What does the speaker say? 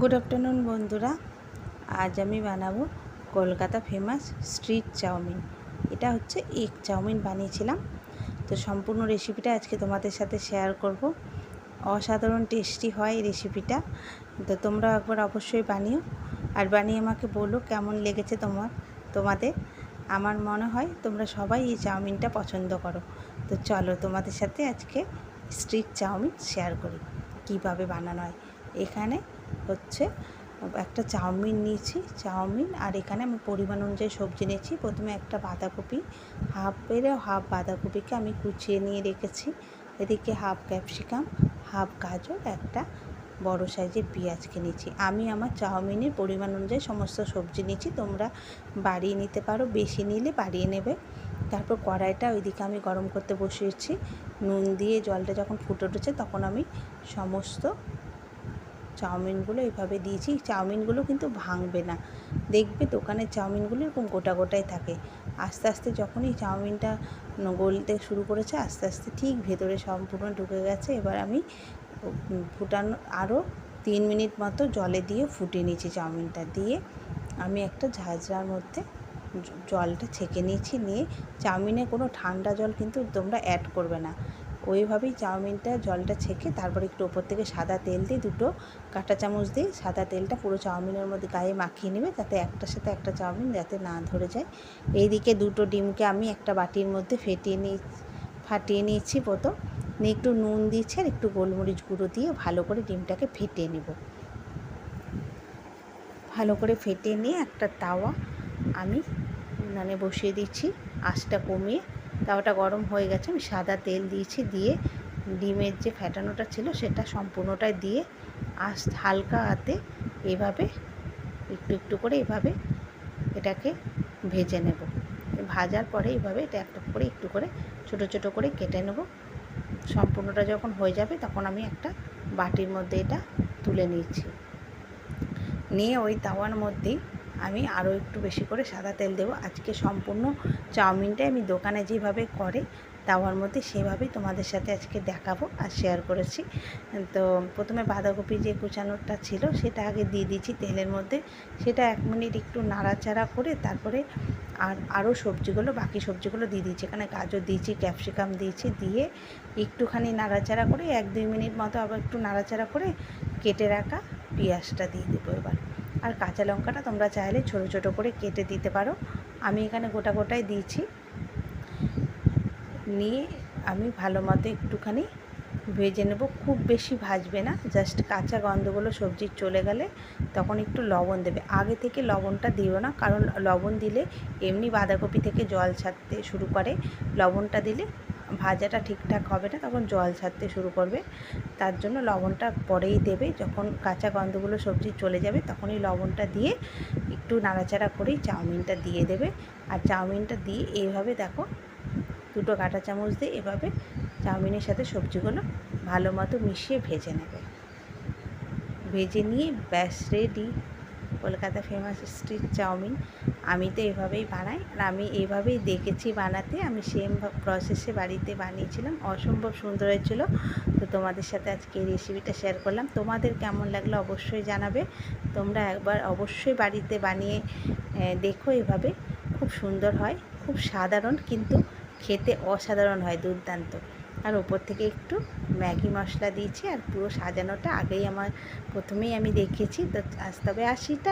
Good afternoon বন্ধুরা। আজ আমি বানাবো কলকাতা ফেমাস স্ট্রিট চাউমিন। এটা হচ্ছে এগ চাউমিন বানিয়েছিলাম। তো সম্পূর্ণ রেসিপিটা আজকে তোমাদের সাথে শেয়ার করব। অসাধারণ টেস্টি হয় রেসিপিটা তো তোমরা একবার অবশ্যই বানিও। আর বানিয়ে আমাকে বলো কেমন লেগেছে তোমার। তোমাদের আমার মনে হয় তোমরা সবাই এই চাউমিনটা পছন্দ করো। তো চলো তোমাদের সাথে আজকে স্ট্রিট চাউমিন শেয়ার করি। কীভাবে বানানো হয়। এখানে হচ্ছে, একটা চাউমিন নিয়েছি, চাউমিন, আর এখানে আমি পরিমাণ অনুযায়ী সবজি নিয়েছি। প্রথমে একটা বাঁধাকপি, হাফ পেরে হাফ বাঁধাকপিকে আমি কুচিয়ে নিয়ে রেখেছি। এদিকে হাফ ক্যাপসিকাম, হাফ গাজর, একটা বড় সাইজের পেঁয়াজকে নিয়েছি। আমি আমার চাউমিনের পরিমাণ অনুযায়ী সমস্ত সবজি নিয়েছি। তোমরা বাড়িয়ে নিতে পারো, বেশি নিলে বাড়িয়ে নেবে। তারপর কড়াইটা ওইদিকে আমি গরম করতে বসিয়েছি। নুন দিয়ে জলটা যখন ফুটে উঠেছে, তখন আমি সমস্ত চাউমিনগুলো এইভাবে দিয়েছি। চাউমিনগুলো কিন্তু ভাঙবে না। দেখবে দোকানের চাউমিনগুলো এরকম গোটা গোটাই থাকে। আস্তে আস্তে যখনই চাউমিনটা গলতে শুরু করেছে, আস্তে আস্তে ঠিক ভেতরে সম্পূর্ণ ঢুকে গেছে। এবার আমি ফুটানো আরও তিন মিনিট মতো জলে দিয়ে ফুটিয়ে নিয়েছি চাউমিনটা। দিয়ে আমি একটা ঝাঁঝরার মধ্যে জলটা ছেঁকে নিয়েছি। নিয়ে চাউমিনে কোনো ঠান্ডা জল কিন্তু তোমরা অ্যাড করবে না। ওইভাবেই চাউমিনটা, জলটা ছেঁকে তারপরে একটু ওপর থেকে সাদা তেল দিয়ে দুটো কাঁটা চামচ দিয়ে সাদা তেলটা পুরো চাউমিনের মধ্যে গায়ে মাখিয়ে নেবে যাতে একটার সাথে একটা চাউমিন যাতে না ধরে যায়। এইদিকে দুটো ডিমকে আমি একটা বাটির মধ্যে ফেটিয়ে নিয়ে, ফাটিয়ে নিয়েছি প্রথম। নিয়ে একটু নুন দিয়েছি আর একটু গোলমরিচ গুঁড়ো দিয়ে ভালো করে ডিমটাকে ফেটিয়ে নেব। ভালো করে ফেটিয়ে নিয়ে একটা তাওয়া আমি মানে বসিয়ে দিচ্ছি। আঁচটা কমিয়ে তাওয়াটা গরম হয়ে গেছে। আমি সাদা তেল দিয়েছি, দিয়ে ডিমের যে ফ্যাটানোটা ছিল সেটা সম্পূর্ণটাই দিয়ে আস হালকা হাতে এভাবে একটু একটু করে এভাবে এটাকে ভেজে নেব। ভাজার পরে এভাবে এটা একটা করে একটু করে ছোট ছোট করে কেটে নেব। সম্পূর্ণটা যখন হয়ে যাবে তখন আমি একটা বাটির মধ্যে এটা তুলে নিচ্ছি। নিয়ে ওই তাওয়ার মধ্যেই আমি আরও একটু বেশি করে সাদা তেল দেবো। আজকে সম্পূর্ণ চাউমিনটাই আমি দোকানে যেভাবে করে, তাওয়ার মধ্যে সেভাবেই তোমাদের সাথে আজকে দেখাবো আর শেয়ার করেছি। তো প্রথমে বাঁধাকপি যে কুচানোটা ছিল, সেটা আগে দিয়ে দিয়েছি তেলের মধ্যে। সেটা এক মিনিট একটু নাড়াচাড়া করে তারপরে আর আরও সবজিগুলো, বাকি সবজিগুলো দিয়ে দিয়েছি। এখানে গাজর দিয়েছি, ক্যাপসিকাম দিয়েছি, দিয়ে একটুখানি নাড়াচাড়া করে, এক দুই মিনিট মতো আবার একটু নাড়াচাড়া করে কেটে রাখা পেঁয়াজটা দিয়ে দেবো এবার। আর কাঁচা লঙ্কাটা তোমরা চাইলে ছোটো ছোটো করে কেটে দিতে পারো। আমি এখানে গোটা গোটাই দিয়েছি। নিয়ে আমি ভালো মতো একটুখানি ভেজে নেব। খুব বেশি ভাজবে না, জাস্ট কাঁচা গন্ধগুলো সবজির চলে গেলে তখন একটু লবণ দেবে। আগে থেকে লবণটা দিও না, কারণ লবণ দিলে এমনি বাঁধাকপি থেকে জল ছাড়তে শুরু করে। লবণটা দিলে ভাজাটা ঠিকঠাক হবে না, তখন জল ছাড়তে শুরু করবে। তার জন্য লবণটা পরেই দেবে। যখন কাঁচা গন্ধগুলো সবজি চলে যাবে, তখনই লবণটা দিয়ে একটু নাড়াচাড়া করেই চাউমিনটা দিয়ে দেবে। আর চাউমিনটা দিয়ে এইভাবে দেখো, দুটো কাঁটা চামচ দিয়ে এভাবে চাউমিনের সাথে সবজিগুলো ভালো মতো মিশিয়ে ভেজে নেবে। ভেজে নিয়ে ব্যাস ready Kolkata famous street chow mein আমি তো এভাবেই বানাই, আর আমি এভাবেই দেখেছি বানাতে। আমি সেম প্রসেসে বাড়িতে বানিয়েছিলাম, অসম্ভব সুন্দর হয়েছিল। তো তোমাদের সাথে আজকে এই রেসিপিটা শেয়ার করলাম। তোমাদের কেমন লাগল অবশ্যই জানাবে। তোমরা একবার অবশ্যই বাড়িতে বানিয়ে দেখো এভাবে। খুব সুন্দর হয়, খুব সাধারণ, কিন্তু খেতে অসাধারণ হয়, দুর্দান্ত। আর ওপর থেকে একটু ম্যাগি মশলা দিয়েছি আর পুরো সাজানোটা আগেই আমার প্রথমেই আমি দেখেছি তো আজ তবে আশিটা